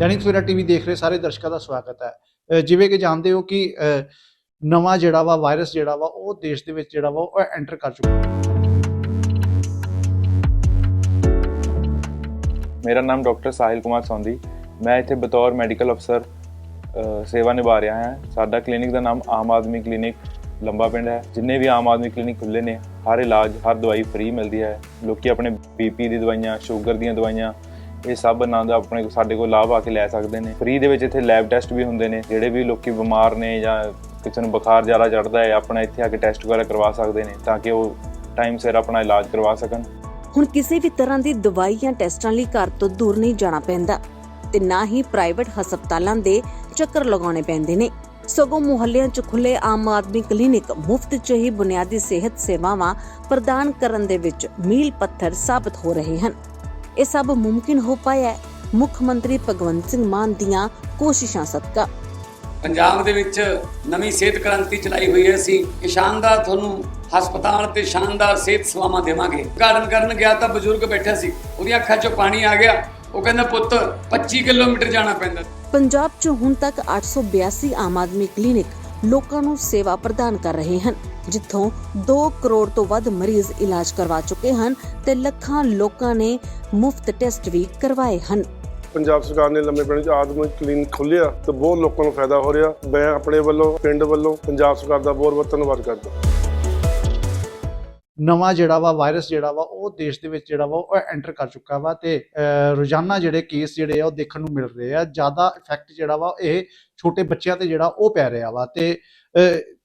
ਦੈਨਿਕ Savera TV ਦੇਖ ਰਹੇ ਸਾਰੇ ਦਰਸ਼ਕਾਂ ਦਾ ਸਵਾਗਤ ਹੈ। ਜਿਵੇਂ ਕਿ ਜਾਣਦੇ ਹੋ ਕਿ ਨਵਾਂ ਜਿਹੜਾ ਵਾ, ਵਾਇਰਸ ਜਿਹੜਾ ਵਾ, ਉਹ ਦੇਸ਼ ਦੇ ਵਿੱਚ ਜਿਹੜਾ ਵਾ, ਉਹ ਐਂਟਰ ਕਰ ਚੁੱਕਾ ਮੇਰਾ ਨਾਮ ਡਾਕਟਰ ਸਾਹਿਲ ਕੁਮਾਰ ਸੌਂਦੀ। ਮੈਂ ਇੱਥੇ ਬਤੌਰ ਮੈਡੀਕਲ ਅਫਸਰ ਸੇਵਾ ਨਿਭਾ ਰਿਹਾ ਹਾਂ। ਸਾਡਾ ਕਲੀਨਿਕ ਦਾ ਨਾਮ ਆਮ ਆਦਮੀ ਕਲੀਨਿਕ ਲੰਬਾ ਪਿੰਡ ਹੈ। ਜਿੰਨੇ ਵੀ ਆਮ ਆਦਮੀ ਕਲੀਨਿਕ ਖੁੱਲੇ ਨੇ, ਹਰ ਇਲਾਜ, ਹਰ ਦਵਾਈ ਫ੍ਰੀ ਮਿਲਦੀ ਹੈ। ਲੋਕੀ ਆਪਣੇ ਬੀਪੀ ਦੀ ਦਵਾਈਆਂ, ਸ਼ੂਗਰ ਦੀਆਂ ਦਵਾਈਆਂ ਇਹ ਸਭ ਆਨੰਦ ਆਪਣੇ ਸਾਡੇ ਕੋਲ ਲਾਭ ਆ ਕੇ ਲੈ ਸਕਦੇ ਨੇ। ਫ੍ਰੀ ਦੇ ਵਿੱਚ ਇੱਥੇ ਲੈਬ ਟੈਸਟ ਵੀ ਹੁੰਦੇ ਨੇ, ਜਿਹੜੇ ਵੀ ਲੋਕੀ ਬਿਮਾਰ ਨੇ ਜਾਂ ਕਿਸੇ ਨੂੰ ਬੁਖਾਰ ਜ਼ਿਆਦਾ ਚੜਦਾ ਹੈ, ਆਪਣਾ ਇੱਥੇ ਆ ਕੇ ਟੈਸਟ ਵਗੈਰਾ ਕਰਵਾ ਸਕਦੇ ਨੇ ਤਾਂ ਕਿ ਉਹ ਟਾਈਮ ਸਿਰ ਆਪਣਾ ਇਲਾਜ ਕਰਵਾ ਸਕਣ। ਹੁਣ ਕਿਸੇ ਵੀ ਤਰ੍ਹਾਂ ਦੀ ਦਵਾਈ ਜਾਂ ਟੈਸਟਾਂ ਲਈ ਘਰ ਤੋਂ ਦੂਰ ਨਹੀਂ ਜਾਣਾ ਪੈਂਦਾ ਤੇ ਨਾ ਹੀ ਪ੍ਰਾਈਵੇਟ ਹਸਪਤਾਲਾਂ ਦੇ ਚੱਕਰ ਲਗਾਉਣੇ ਪੈਂਦੇ ਨੇ। ਸਗੋਂ ਮੁਹੱਲਿਆਂ 'ਚ ਖੁੱਲੇ ਆਮ ਆਦਮੀ ਕਲੀਨਿਕ ਮੁਫਤ 'ਚ ਹੀ ਬੁਨਿਆਦੀ ਸਿਹਤ ਸੇਵਾਵਾਂ ਪ੍ਰਦਾਨ ਕਰਨ ਦੇ ਵਿੱਚ ਮੀਲ ਪੱਥਰ ਸਾਬਤ ਹੋ ਰਹੇ ਹਨ। ਇਹ ਸਭ ਮੁਮਕਿਨ ਹੋ ਪਾਇਆ ਹੈ। ਮੁੱਖ ਮੰਤਰੀ ਭਗਵੰਤ ਸਿੰਘ ਮਾਨ ਦੀਆਂ ਕੋਸ਼ਿਸ਼ਾਂ ਸਦਕਾ। ਪੰਜਾਬ ਦੇ ਵਿੱਚ ਨਵੀਂ ਸਿਹਤ ਕ੍ਰਾਂਤੀ ਚਲਾਈ ਹੋਈ ਹੈ। ਅਸੀਂ ਇਹ ਸ਼ਾਨਦਾਰ ਤੁਹਾਨੂੰ ਹਸਪਤਾਲ ਤੇ ਸ਼ਾਨਦਾਰ ਸਿਹਤ ਸੇਵਾਵਾਂ ਦੇਵਾਂਗੇ। ਉਦਘਾਟਨ ਕਰਨ ਗਿਆ ਤਾਂ ਬਜ਼ੁਰਗ ਬੈਠਾ ਸੀ। ਉਹਦੀਆਂ ਅੱਖਾਂ 'ਚੋਂ ਪਾਣੀ ਆ ਗਿਆ। ਉਹ ਕਹਿੰਦਾ ਪੁੱਤ 25 ਕਿਲੋਮੀਟਰ ਜਾਣਾ ਪੈਂਦਾ ਪੰਜਾਬ 'ਚ ਹੁਣ ਤੱਕ 882 ਆਮ ਆਦਮੀ ਕਲੀਨਿਕ ਲੋਕਾਂ ਨੂੰ ਸੇਵਾ ਪ੍ਰਦਾਨ ਕਰ ਰਹੇ ਹਨ, ਜਿੱਥੋਂ 2 ਕਰੋੜ ਤੋਂ ਵੱਧ ਮਰੀਜ਼ ਇਲਾਜ ਕਰਵਾ ਚੁੱਕੇ ਹਨ ਤੇ ਲੱਖਾਂ ਲੋਕਾਂ ਨੇ ਮੁਫਤ ਟੈਸਟ ਵੀ ਕਰਵਾਏ ਹਨ। ਪੰਜਾਬ ਸਰਕਾਰ ਨੇ ਲੰਮੇ ਪਿੰਡ 'ਚ ਆਦਮਿਕ ਕਲੀਨਿਕ ਖੋਲ੍ਹਿਆ ਤੇ ਬਹੁਤ ਲੋਕਾਂ ਨੂੰ ਫਾਇਦਾ ਹੋ ਰਿਹਾ। ਮੈਂ ਆਪਣੇ ਵੱਲੋਂ, ਪਿੰਡ ਵੱਲੋਂ, ਪੰਜਾਬ ਸਰਕਾਰ ਦਾ ਬਹੁਤ ਬਹੁਤ ਧੰਨਵਾਦ ਕਰਦਾ। ਨਵਾਂ ਜਿਹੜਾ ਵਾ ਵਾਇਰਸ ਜਿਹੜਾ ਵਾ ਉਹ ਦੇਸ਼ ਦੇ ਵਿੱਚ ਜਿਹੜਾ ਵਾ ਉਹ ਐਂਟਰ ਕਰ ਚੁੱਕਾ ਵਾ ਤੇ ਅ, ਰੋਜ਼ਾਨਾ ਜਿਹੜੇ ਕੇਸ ਜਿਹੜੇ ਆ ਉਹ ਦੇਖਣ ਨੂੰ ਮਿਲ ਰਹੇ ਆ। ਜ਼ਿਆਦਾ ਇਫੈਕਟ ਜਿਹੜਾ ਵਾ ਇਹ ਛੋਟੇ ਬੱਚਿਆਂ ਤੇ ਜਿਹੜਾ ਉਹ ਪੈ ਰਿਹਾ ਵਾ ਤੇ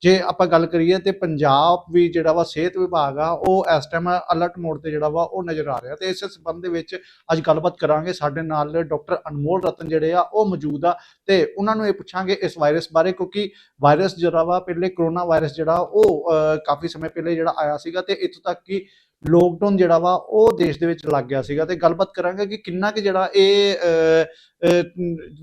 ਜੇ ਆਪਾਂ ਗੱਲ ਕਰੀਏ ਤੇ ਪੰਜਾਬ ਵੀ ਜਿਹੜਾ ਵਾ ਸਿਹਤ ਵਿਭਾਗ ਆ, ਉਹ ਇਸ ਟਾਈਮ ਅਲਰਟ ਮੋਡ ਤੇ ਜਿਹੜਾ ਵਾ ਉਹ ਨਜ਼ਰ ਆ ਰਿਹਾ ਤੇ ਇਸ ਸੰਬੰਧ ਦੇ ਵਿੱਚ ਅੱਜ ਗੱਲਬਾਤ ਕਰਾਂਗੇ। ਸਾਡੇ ਨਾਲ ਡਾਕਟਰ ਅਨਮੋਲ ਰਤਨ ਜਿਹੜੇ ਆ, ਉਹ ਮੌਜੂਦ ਆ ਤੇ ਉਹਨਾਂ ਨੂੰ ਇਹ ਪੁੱਛਾਂਗੇ ਇਸ ਵਾਇਰਸ ਬਾਰੇ ਕਿਉਂਕਿ ਵਾਇਰਸ ਜਿਹੜਾ ਵਾ, ਪਹਿਲੇ ਕਰੋਨਾ ਵਾਇਰਸ ਜਿਹੜਾ ਉਹ ਕਾਫੀ ਸਮੇਂ ਪਹਿਲੇ ਜਿਹੜਾ ਆਇਆ ਸੀਗਾ ਤੇ ਇੱਥੋਂ ਤੱਕ ਕਿ ਲੋਕਡਾਊਨ ਜਿਹੜਾ ਵਾ, ਉਹ ਦੇਸ਼ ਦੇ ਵਿੱਚ ਲੱਗ ਗਿਆ ਸੀਗਾ ਤੇ ਗੱਲਬਾਤ ਕਰਾਂਗੇ ਕਿ ਕਿੰਨਾ ਕਿ ਜਿਹੜਾ ਇਹ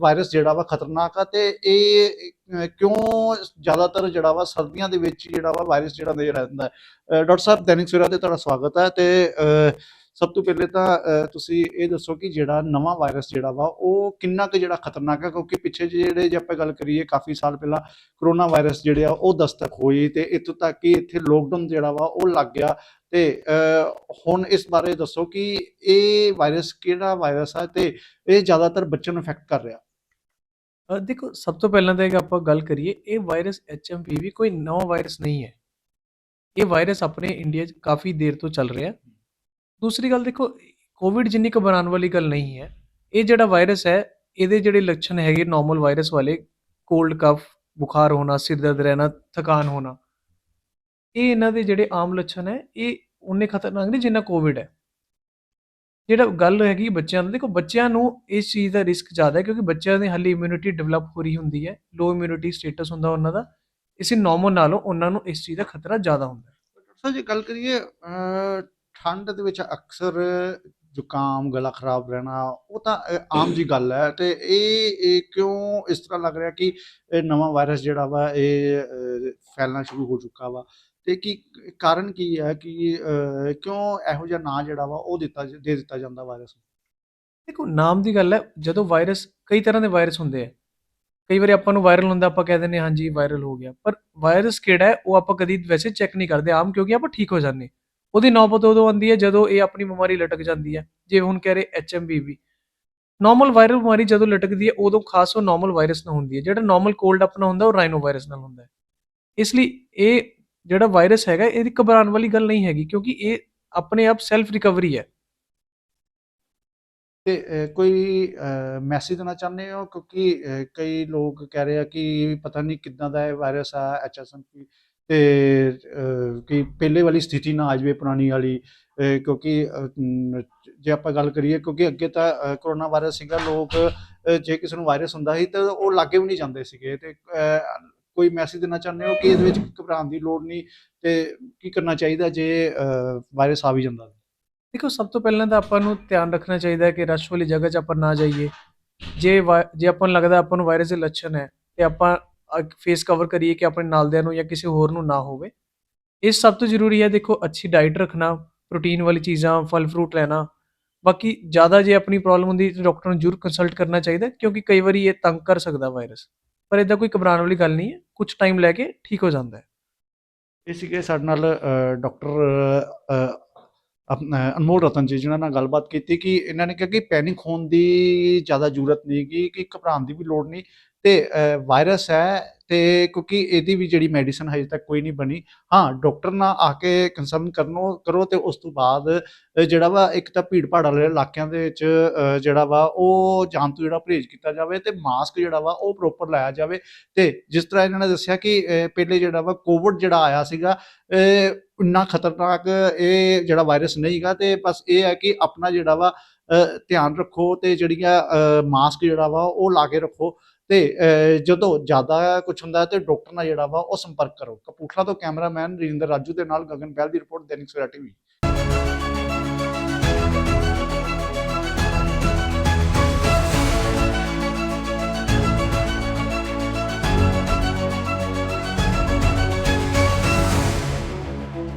ਵਾਇਰਸ ਜਿਹੜਾ ਵਾ ਖਤਰਨਾਕ ਆ ਤੇ ਇਹ ਕਿਉਂ ਜ਼ਿਆਦਾਤਰ ਜਿਹੜਾ ਵਾ ਸਰਦੀਆਂ ਦੇ ਵਿੱਚ ਜਿਹੜਾ ਵਾ ਵਾਇਰਸ ਜਿਹੜਾ ਨਜ਼ਰ ਆਉਂਦਾ ਡਾਕਟਰ ਸਾਹਿਬ, ਦੈਨਿਕ ਸਵੇਰਾ ਤੇ ਤੁਹਾਡਾ ਸਵਾਗਤ ਹੈ ਤੇ ਸਭ ਤੋਂ ਪਹਿਲੇ ਤਾਂ ਤੁਸੀਂ ਇਹ ਦੱਸੋ ਕਿ ਜਿਹੜਾ ਨਵਾਂ ਵਾਇਰਸ ਜਿਹੜਾ ਵਾ, ਉਹ ਕਿੰਨਾ ਕੁ ਜਿਹੜਾ ਖਤਰਨਾਕ ਹੈ? ਕਿਉਂਕਿ ਪਿੱਛੇ ਜਿਹੜੇ ਜੇ ਆਪਾਂ ਗੱਲ ਕਰੀਏ, ਕਾਫੀ ਸਾਲ ਪਹਿਲਾਂ ਕਰੋਨਾ ਵਾਇਰਸ ਜਿਹੜੇ ਆ, ਉਹ ਦਸਤਕ ਹੋਈ ਤੇ ਇੱਥੋਂ ਤੱਕ ਕਿ ਇੱਥੇ ਲੋਕਡਾਊਨ ਜਿਹੜਾ ਵਾ, ਉਹ ਲੱਗ ਗਿਆ। ਤੇ ਹੁਣ ਇਸ ਬਾਰੇ ਦੱਸੋ ਕਿ ਇਹ ਵਾਇਰਸ ਕਿਹੜਾ ਵਾਇਰਸ ਹੈ ਤੇ ਇਹ ਜ਼ਿਆਦਾਤਰ ਬੱਚਿਆਂ ਨੂੰ ਇਫੈਕਟ ਕਰ ਰਿਹਾ? ਦੇਖੋ, ਸਭ ਤੋਂ ਪਹਿਲਾਂ ਤਾਂ ਇੱਕ ਆਪਾਂ ਗੱਲ ਕਰੀਏ, ਇਹ ਵਾਇਰਸ ਐਚਐਮਪੀਵੀ ਕੋਈ ਨਵਾਂ ਵਾਇਰਸ ਨਹੀਂ ਹੈ। ਇਹ ਵਾਇਰਸ ਆਪਣੇ ਇੰਡੀਆ 'ਚ ਕਾਫੀ ਦੇਰ ਤੋਂ ਚੱਲ ਰਿਹਾ। ਦੂਸਰੀ ਗੱਲ ਦੇਖੋ ਕੋਵਿਡ ਜਿੰਨੀ ਕੁ ਬਣਾਉਣ ਵਾਲੀ ਗੱਲ ਨਹੀਂ ਹੈ। ਇਹ ਜਿਹੜਾ ਵਾਇਰਸ ਹੈ, ਇਹਦੇ ਜਿਹੜੇ ਲੱਛਣ ਹੈਗੇ ਨਾਰਮਲ ਵਾਇਰਸ ਵਾਲੇ ਕੋਲਡ ਕਫ ਬੁਖਾਰ ਹੋਣਾ, ਸਿਰ ਦਰਦ ਰਹਿਣਾ, ਥਕਾਨ ਹੋਣਾ ਇਹ ਇਹਨਾਂ ਦੇ ਜਿਹੜੇ ਆਮ ਲੱਛਣ ਹੈ, ਇਹ ਉਨੇ ਖਤਰਨਾਕ ਨਹੀਂ ਜਿੰਨਾ ਕੋਵਿਡ ਹੈ। ਜਿਹੜਾ ਗੱਲ ਹੈਗੀ ਬੱਚਿਆਂ ਦਾ, ਦੇਖੋ ਬੱਚਿਆਂ ਨੂੰ ਇਸ ਚੀਜ਼ ਦਾ ਰਿਸਕ ਜ਼ਿਆਦਾ ਹੈ ਕਿਉਂਕਿ ਬੱਚਿਆਂ ਦੀ ਹਾਲੇ ਇਮਿਊਨਿਟੀ ਡਿਵੈਲਪ ਹੋ ਰਹੀ ਹੁੰਦੀ ਹੈ ਲੋ ਇਮਿਊਨਿਟੀ ਸਟੇਟਸ ਹੁੰਦਾ ਉਹਨਾਂ ਦਾ, ਇਸੇ ਨਾਰਮਲ ਨਾਲੋਂ ਉਹਨਾਂ ਨੂੰ ਇਸ ਚੀਜ਼ ਦਾ ਖਤਰਾ ਜ਼ਿਆਦਾ ਹੁੰਦਾ ਹੈ। ਡਾਕਟਰ ਜੇ ਗੱਲ ਕਰੀਏ ਠੰਡ ਦੇ ਵਿੱਚ ਅਕਸਰ ਜ਼ੁਕਾਮ, ਗਲਾ ਖਰਾਬ ਰਹਿਣਾ, ਉਹ ਤਾਂ ਆਮ ਜੀ ਗੱਲ ਹੈ ਤੇ ਇਹ ਕਿਉਂ ਇਸ ਤਰ੍ਹਾਂ ਲੱਗ ਰਿਹਾ ਕਿ ਇਹ ਨਵਾਂ ਵਾਇਰਸ ਜਿਹੜਾ ਵਾ, ਇਹ ਫੈਲਣਾ ਸ਼ੁਰੂ ਹੋ ਚੁੱਕਾ ਵਾ? ਤੇ ਕੀ ਕਾਰਨ ਕੀ ਹੈ ਕਿ ਅਹ, ਕਿਉਂ ਇਹੋ ਜਿਹਾ ਨਾਂ ਜਿਹੜਾ ਵਾ ਉਹ ਦਿੱਤਾ ਦੇ ਦਿੱਤਾ ਜਾਂਦਾ ਵਾਇਰਸ ਨੂੰ? ਦੇਖੋ ਨਾਮ ਦੀ ਗੱਲ ਹੈ ਜਦੋਂ ਵਾਇਰਸ ਕਈ ਤਰ੍ਹਾਂ ਦੇ ਵਾਇਰਸ ਹੁੰਦੇ ਆ। ਕਈ ਵਾਰੀ ਆਪਾਂ ਨੂੰ ਵਾਇਰਲ ਹੁੰਦਾ ਆਪਾਂ ਕਹਿ ਦਿੰਦੇ ਹਾਂ ਹਾਂਜੀ ਵਾਇਰਲ ਹੋ ਗਿਆ। ਪਰ ਵਾਇਰਸ ਕਿਹੜਾ ਹੈ ਉਹ ਆਪਾਂ ਕਦੀ ਵੈਸੇ ਚੈੱਕ ਨਹੀਂ ਕਰਦੇ ਆਮ ਕਿਉਂਕਿ ਆਪਾਂ ਠੀਕ ਹੋ ਜਾਂਦੇ ਉਹਦੀ ਨੌਬਤ ਉਦੋਂ ਆਉਂਦੀ ਹੈ ਜਦੋਂ ਇਹ ਆਪਣੀ ਬਿਮਾਰੀ ਲਟਕ ਜਾਂਦੀ ਹੈ। ਜਿਵੇਂ ਹੁਣ ਕਹਿ ਰਹੇ ਐਚਐਮਵੀਵੀ ਨਾਰਮਲ ਵਾਇਰਲ ਬਿਮਾਰੀ ਜਦੋਂ ਲਟਕਦੀ ਹੈ ਉਦੋਂ ਖਾਸ ਉਹ ਨਾਰਮਲ ਵਾਇਰਸ ਨਾਲ ਹੁੰਦੀ ਹੈ। ਜਿਹੜਾ ਨਾਰਮਲ ਕੋਲਡ ਆਪਣਾ ਹੁੰਦਾ ਉਹ ਰਾਈਨੋ ਵਾਇਰਸ ਨਾਲ ਹੁੰਦਾ ਹੈ। ਇਸ ਲਈ ਇਹ ਜਿਹੜਾ ਵਾਇਰਸ ਹੈਗਾ, ਇਹਦੀ ਘਬਰਾਉਣ ਵਾਲੀ ਗੱਲ ਨਹੀਂ ਹੈਗੀ, ਕਿਉਂਕਿ ਇਹ ਆਪਣੇ ਆਪ ਸੈਲਫ ਰਿਕਵਰੀ ਹੈ। ਤੇ ਕੋਈ ਮੈਸੇਜ ਦੇਣਾ ਚਾਹੁੰਦੇ ਹੋ? ਕਿਉਂਕਿ ਕਈ ਲੋਕ ਕਹਿ ਰਹੇ ਆ ਕਿ ਪਤਾ ਨਹੀਂ ਕਿੱਦਾਂ ਦਾ ਇਹ ਵਾਇਰਸ ਆ ਐਚਐਸਐਮਪੀ ਤੇ ਕਿ ਪਹਿਲੇ ਵਾਲੀ ਸਥਿਤੀ ਨਾ ਆ ਜਾਵੇ ਪੁਰਾਣੀ ਵਾਲੀ। ਕਿਉਂਕਿ ਜੇ ਆਪਾਂ ਗੱਲ ਕਰੀਏ, ਕਿਉਂਕਿ ਅੱਗੇ ਤਾਂ ਕਰੋਨਾ ਵਾਇਰਸ ਸੀਗਾ, ਲੋਕ ਜੇ ਕਿਸੇ ਨੂੰ ਵਾਇਰਸ ਹੁੰਦਾ ਸੀ ਤਾਂ ਉਹ ਲਾਗੇ ਵੀ ਨਹੀਂ ਜਾਂਦੇ ਸੀਗੇ। ਤੇ ਕੋਈ ਮੈਸੇਜ ਦੇਣਾ ਚਾਹੁੰਦੇ ਹੋ ਕਿ ਇਹਦੇ ਵਿੱਚ ਘਬਰਾਉਣ ਦੀ ਲੋੜ ਨਹੀਂ ਤੇ ਕੀ ਕਰਨਾ ਚਾਹੀਦਾ ਜੇ ਵਾਇਰਸ ਆ ਵੀ ਜਾਂਦਾ? ਦੇਖੋ, ਸਭ ਤੋਂ ਪਹਿਲਾਂ ਤਾਂ ਆਪਾਂ ਨੂੰ ਧਿਆਨ ਰੱਖਣਾ ਚਾਹੀਦਾ ਹੈ ਕਿ ਰਸ਼ ਵਾਲੀ ਜਗ੍ਹਾ 'ਚ ਆਪਾਂ ਨਾ ਜਾਈਏ। ਜੇ ਜੇ ਆਪਾਂ ਨੂੰ ਲੱਗਦਾ ਆਪਾਂ ਨੂੰ ਵਾਇਰਸ ਦੇ ਲੱਛਣ ਹੈ, ਤੇ ਆਪਾਂ ਫੇਸ ਕਵਰ ਕਰੀਏ ਕਿ ਆਪਣੇ ਨਾਲਦਿਆਂ ਨੂੰ ਜਾਂ ਕਿਸੇ ਹੋਰ ਨੂੰ ਨਾ ਹੋਵੇ। ਇਹ ਸਭ ਤੋਂ ਜ਼ਰੂਰੀ ਹੈ, ਦੇਖੋ, ਅੱਛੀ ਡਾਈਟ ਰੱਖਣਾ ਪ੍ਰੋਟੀਨ ਵਾਲੀ ਚੀਜ਼ਾਂ, ਫਲ ਫਰੂਟ ਲੈਣਾ। ਬਾਕੀ ਜ਼ਿਆਦਾ ਜੇ ਆਪਣੀ ਪ੍ਰੋਬਲਮ ਹੁੰਦੀ ਡਾਕਟਰ ਨੂੰ ਜ਼ਰੂਰ ਕੰਸਲਟ ਕਰਨਾ ਚਾਹੀਦਾ, ਕਿਉਂਕਿ ਕਈ ਵਾਰੀ ਇਹ ਤੰਗ ਕਰ ਸਕਦਾ ਵਾਇਰਸ ਪਰ ਇਦਾਂ ਕੋਈ ਘਬਰਾਉਣ ਵਾਲੀ ਗੱਲ ਨਹੀਂ ਹੈ ਕੁਝ ਟਾਈਮ ਲੈ ਕੇ ਠੀਕ ਹੋ ਜਾਂਦਾ ਹੈ। ਇਹ ਸੀਗੇ ਸਾਡੇ ਨਾਲ ਡਾਕਟਰ ਅਨਮੋਲ ਰਤਨ ਜੀ, ਜਿਨ੍ਹਾਂ ਨਾਲ ਗੱਲਬਾਤ ਕੀਤੀ ਕਿ ਇਹਨਾਂ ਨੇ ਕਿਹਾ ਕਿ ਪੈਨਿਕ ਹੋਣ ਦੀ ਜ਼ਿਆਦਾ ਜ਼ਰੂਰਤ ਨਹੀਂ ਗੀ, ਕਿ ਘਬਰਾਉਣ ਦੀ ਵੀ ਲੋੜ ਨਹੀਂ। ਤੇ ਵਾਇਰਸ ਹੈ ਤੇ ਕਿਉਂਕਿ ਇਹਦੀ ਵੀ ਜਿਹੜੀ ਮੈਡੀਸਨ ਹਜੇ ਤੱਕ ਕੋਈ ਨਹੀਂ ਬਣੀ। ਹਾਂ ਡਾਕਟਰ ਨਾਲ ਆ ਕੇ ਕੰਸਰਨ ਕਰਨੋ, ਕਰੋ ਤੇ ਉਸ ਤੋਂ ਬਾਅਦ ਜਿਹੜਾ ਵਾ ਇੱਕ ਤਾਂ ਭੀੜ ਭਾੜ ਵਾਲੇ ਇਲਾਕਿਆਂ ਦੇ ਵਿੱਚ ਜਿਹੜਾ ਵਾ ਉਹ ਜਾਣ ਤੋਂ ਜਿਹੜਾ ਪਰਹੇਜ਼ ਕੀਤਾ ਜਾਵੇ ਤੇ ਮਾਸਕ ਜਿਹੜਾ ਵਾ ਉਹ ਪ੍ਰੋਪਰ ਲਾਇਆ ਜਾਵੇ। ਤੇ ਜਿਸ ਤਰ੍ਹਾਂ ਇਹਨਾਂ ਨੇ ਦੱਸਿਆ ਕਿ ਪਹਿਲੇ ਜਿਹੜਾ ਵਾ ਕੋਵਿਡ ਜਿਹੜਾ ਆਇਆ ਸੀਗਾ ਇੰਨਾ ਖਤਰਨਾਕ ਇਹ ਜਿਹੜਾ ਵਾਇਰਸ ਨਹੀਂਗਾ ਤੇ ਬਸ ਇਹ ਹੈ ਕਿ ਆਪਣਾ ਜਿਹੜਾ ਵਾ ਧਿਆਨ ਰੱਖੋ ਤੇ ਜਿਹੜੀਆਂ ਮਾਸਕ ਜਿਹੜਾ ਵਾ ਉਹ ਲਾ ਕੇ ਰੱਖੋ ਤੇ ਅ, ਜਦੋਂ ਜ਼ਿਆਦਾ ਕੁਝ ਹੁੰਦਾ ਤੇ ਡਾਕਟਰ ਨਾਲ ਜਿਹੜਾ ਵਾ ਉਹ ਸੰਪਰਕ ਕਰੋ। ਕਪੂਰਥਲਾ ਤੋਂ ਕੈਮਰਾਮੈਨ ਰਿੰਦਰ ਰਾਜੂ ਦੇ ਨਾਲ ਗਗਨ ਬੈਲ ਦੀ ਰਿਪੋਰਟ ਦੈਨਿਕ ਸਵੇਰਾ ਟੀਵੀ